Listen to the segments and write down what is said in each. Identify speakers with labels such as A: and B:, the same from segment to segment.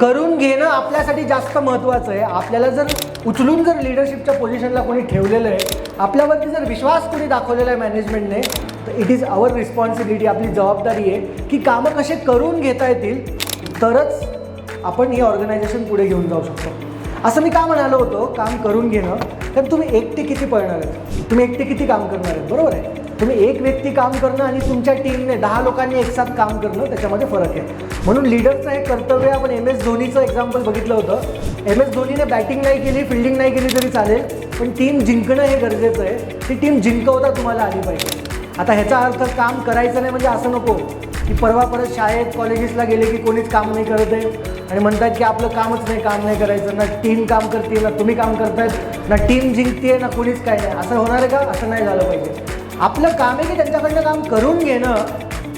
A: करून घेणं आपल्यासाठी जास्त महत्त्वाचं आहे. आपल्याला जर उचलून जर लिडरशिपच्या पोझिशनला कोणी ठेवलेलं आहे आपल्यावरती जर विश्वास कोणी दाखवलेला आहे मॅनेजमेंटने तर इट इज आवर रिस्पॉन्सिबिलिटी आपली जबाबदारी आहे की कामं कसे करून घेता येतील तरच आपण ही ऑर्गनायझेशन पुढे घेऊन जाऊ शकतो. असं मी का म्हणालो होतो? काम करून घेणं. तर तुम्ही एकटे किती पळणार आहेत? तुम्ही एकटे किती काम करणार आहेत? बरोबर आहे? तुम्ही एक व्यक्ती काम करणं आणि तुमच्या टीमने दहा लोकांनी एकसाथ काम करणं त्याच्यामध्ये फरक आहे. म्हणून लिडरचं हे कर्तव्य आपण एम एस धोनीचं एक्झाम्पल बघितलं होतं. एम एस धोनीने बॅटिंग नाही केली फिल्डिंग नाही केली तरी चालेल. पण टीम जिंकणं हे गरजेचं आहे. ती टीम जिंकवता तुम्हाला आली पाहिजे. आता ह्याचा अर्थ काम करायचं नाही म्हणजे असं नको. की परवा परत शाळेत कॉलेजेसला गेले की कोणीच काम नाही करत आहे. आणि म्हणतात की आपलं कामच नाही काम नाही करायचं. ना टीम काम करते ना तुम्ही काम करतायत ना टीम जिंकते ना कोणीच काय नाही. असं होणार आहे का? असं नाही झालं पाहिजे. आपलं काम आहे की त्यांच्याकडनं काम करून घेणं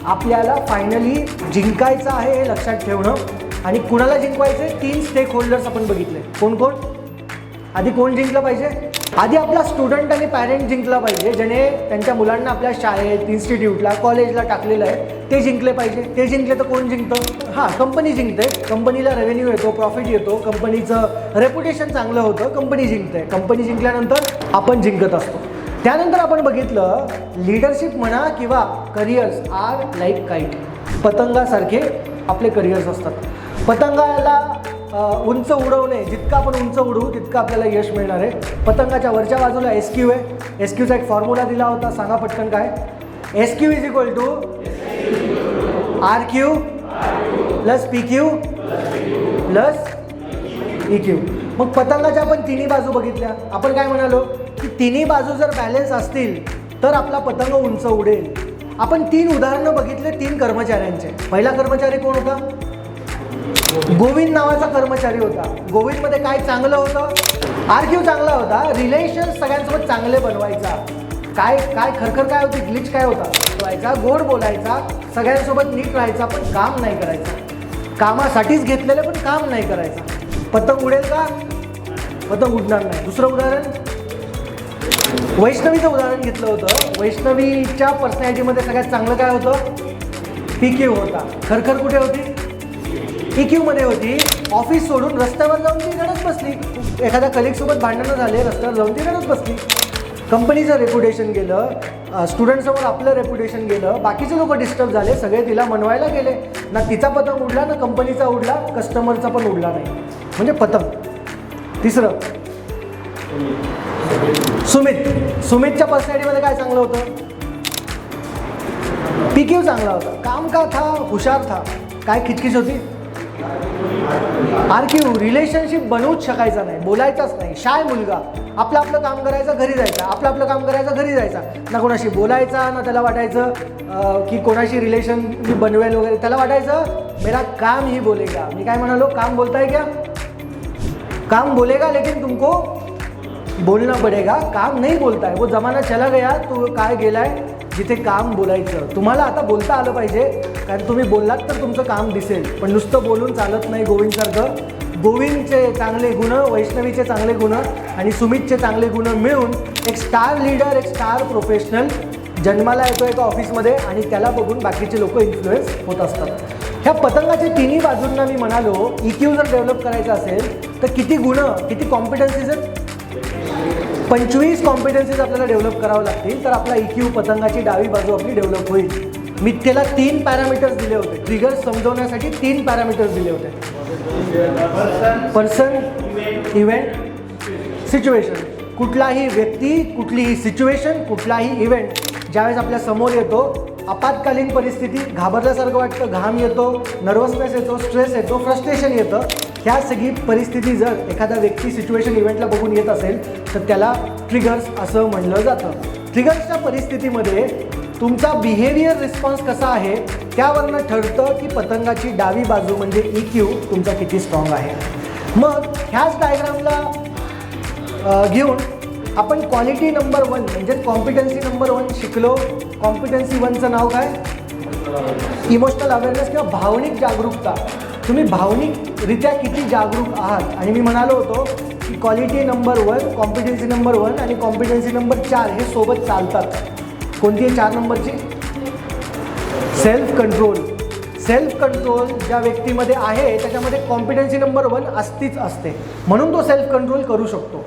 A: आपल्याला फायनली जिंकायचं आहे हे लक्षात ठेवणं. आणि कुणाला जिंकवायचं आहे तीन स्टेक होल्डर्स आपण बघितले कोण कोण आधी कोण जिंकलं पाहिजे? आधी आपला स्टुडंट आणि पॅरेंट जिंकला पाहिजे ज्याने त्यांच्या मुलांना आपल्या शाळेत इन्स्टिट्यूटला कॉलेजला टाकलेलं आहे ते जिंकले पाहिजे. ते जिंकले तर कोण जिंकतं? हां कंपनी जिंकते. कंपनीला रेव्हेन्यू येतो प्रॉफिट येतो. कंपनीचं रेप्युटेशन चांगलं होतं कंपनी जिंकते. कंपनी जिंकल्यानंतर आपण जिंकत असतो. त्यानंतर आपण बघितलं लिडरशिप म्हणा किंवा करिअर्स आर लाईक काईट पतंगासारखे आपले करिअर्स असतात. पतंगाला उंच उडवणे जितकं आपण उंच उडवू तितकं आपल्याला यश मिळणार आहे. पतंगाच्या वरच्या बाजूला एस क्यू आहे. एस क्यूचा एक फॉर्म्युला दिला होता. सांगा पटकन काय? S Q is equal to R Q plus P Q plus E Q मग पतंगाच्या आपण तिन्ही बाजू बघितल्या. आपण काय म्हणालो? की तिन्ही बाजू जर बॅलेन्स असतील तर आपला पतंग उंच उडेल. आपण तीन उदाहरणं बघितले तीन कर्मचाऱ्यांचे. पहिला कर्मचारी कोण होता? गोविंद नावाचा कर्मचारी होता. गोविंदमध्ये काय चांगलं होतं? आर चांगला होता. रिलेशन सगळ्यांसोबत चांगले बनवायचा. काय काय खरखर काय होती? ग्लिच काय होता? बनवायचा. गोड बोलायचा. सगळ्यांसोबत नीट राहायचा पण काम नाही करायचं. कामासाठीच घेतलेलं पण काम नाही करायचं. पतंग उडेल का? पतंग उडणार नाही. दुसरं उदाहरण? वैष्णवीचं उदाहरण घेतलं होतं. वैष्णवीच्या पर्सनॅलिटीमध्ये सगळ्यात चांगलं काय होतं? पी क्यू होता. खरखर कुठे होती? पी क्यूमध्ये होती. ऑफिस सोडून रस्त्यावर जाऊन ती रडत बसली. एखाद्या कलिगसोबत भांडणं झाले रस्त्यावर जाऊन ती रडत बसली. कंपनीचं रेप्युटेशन गेलं स्टुडंटसमोर आपलं रेप्युटेशन गेलं बाकीचे लोक डिस्टर्ब झाले सगळे तिला मनवायला गेले. ना तिचा पतंग उडला ना कंपनीचा उडला कस्टमरचा पण उडला नाही. म्हणजे पतंग तिसरं. सुमित. सुमितच्या पर्सनॅलिटीमध्ये काय चांगलं होतं? पी क्यू चांगला होता. काम का था हुशार था. काय खिचखिच होती? आणखी रिलेशनशिप बनवूच शकायचा नाही बोलायचाच नाही. शाय मुलगा. आपलं आपलं काम करायचं घरी जायचं. आपलं आपलं काम करायचं घरी जायचा. ना कोणाशी बोलायचा ना त्याला वाटायचं की कोणाशी रिलेशन मी बनवेल वगैरे त्याला वाटायचं मेरा काम ही बोलेगा. मी काय म्हणालो काम बोलताय क्या? काम बोलेगा लेकिन तुमको बोलना पडेगा. काम नाही बोलताय वो जमाना चला गया तू काय गेलाय? जिथे काम बोलायचं. तुम्हाला आता बोलता आलं पाहिजे कारण तुम्ही बोललात तर तुमचं काम दिसेल. पण नुसतं बोलून चालत नाही गोविंदसारखं गोविंदचे चांगले गुण वैष्णवीचे चांगले गुण आणि सुमितचे चांगले गुण मिळून एक स्टार लीडर एक स्टार प्रोफेशनल जन्माला येतो एका ऑफिसमध्ये आणि त्याला बघून बाकीचे लोक इन्फ्लुएन्स होत असतात. ह्या पतंगाच्या तिन्ही बाजूंना मी म्हणालो इक्यू जर डेव्हलप करायचं असेल तर किती गुण किती कॉम्पिटन्सीज आहेत? पंचवीस कॉम्पिटन्सीज आपल्याला डेव्हलप करावं लागतील तर आपला इक्यू क्यू पतंगाची डावी बाजू आपली डेव्हलप होईल. मी त्याला तीन पॅरामीटर्स दिले होते. ट्रिगर समजवण्यासाठी तीन पॅरामीटर्स दिले होते. पर्सन इव्हेंट सिच्युएशन कुठलाही व्यक्ती कुठलीही सिच्युएशन कुठलाही इव्हेंट ज्यावेळेस आपल्यासमोर येतो आपत्कालीन परिस्थिती घाबरल्यासारखं वाटतं. घाम येतो नर्वसनेस येतो स्ट्रेस येतो फ्रस्ट्रेशन येतं. ह्या सगळी परिस्थिती जर एखादा व्यक्ती सिच्युएशन इव्हेंटला बघून येत असेल तर त्याला ट्रिगर्स असं म्हणलं जातं. ट्रिगर्सच्या परिस्थितीमध्ये तुमचा बिहेवियर रिस्पॉन्स कसा आहे त्यावरनं ठरतं की पतंगाची डावी बाजू म्हणजे ई क्यू तुमचा किती स्ट्रॉंग आहे. मग ह्याच डायग्रामला घेऊन आपण क्वालिटी नंबर वन म्हणजे कॉम्पिटन्सी नंबर वन शिकलो. कॉम्पिटन्सी वनचं नाव काय? इमोशनल अवेअरनेस किंवा भावनिक जागरूकता. तुम्ही भावनिकरित्या किती जागरूक आहात? आणि मी म्हणालो होतो की quality number one competency number one आणि कॉम्पिटन्सी नंबर चार हे सोबत चालतात. कोणती आहे चार नंबरची? सेल्फ कंट्रोल सेल्फ कंट्रोल ज्या व्यक्तीमध्ये आहे त्याच्यामध्ये कॉम्पिटन्सी नंबर वन असतीच असते. म्हणून तो सेल्फ कंट्रोल करू शकतो.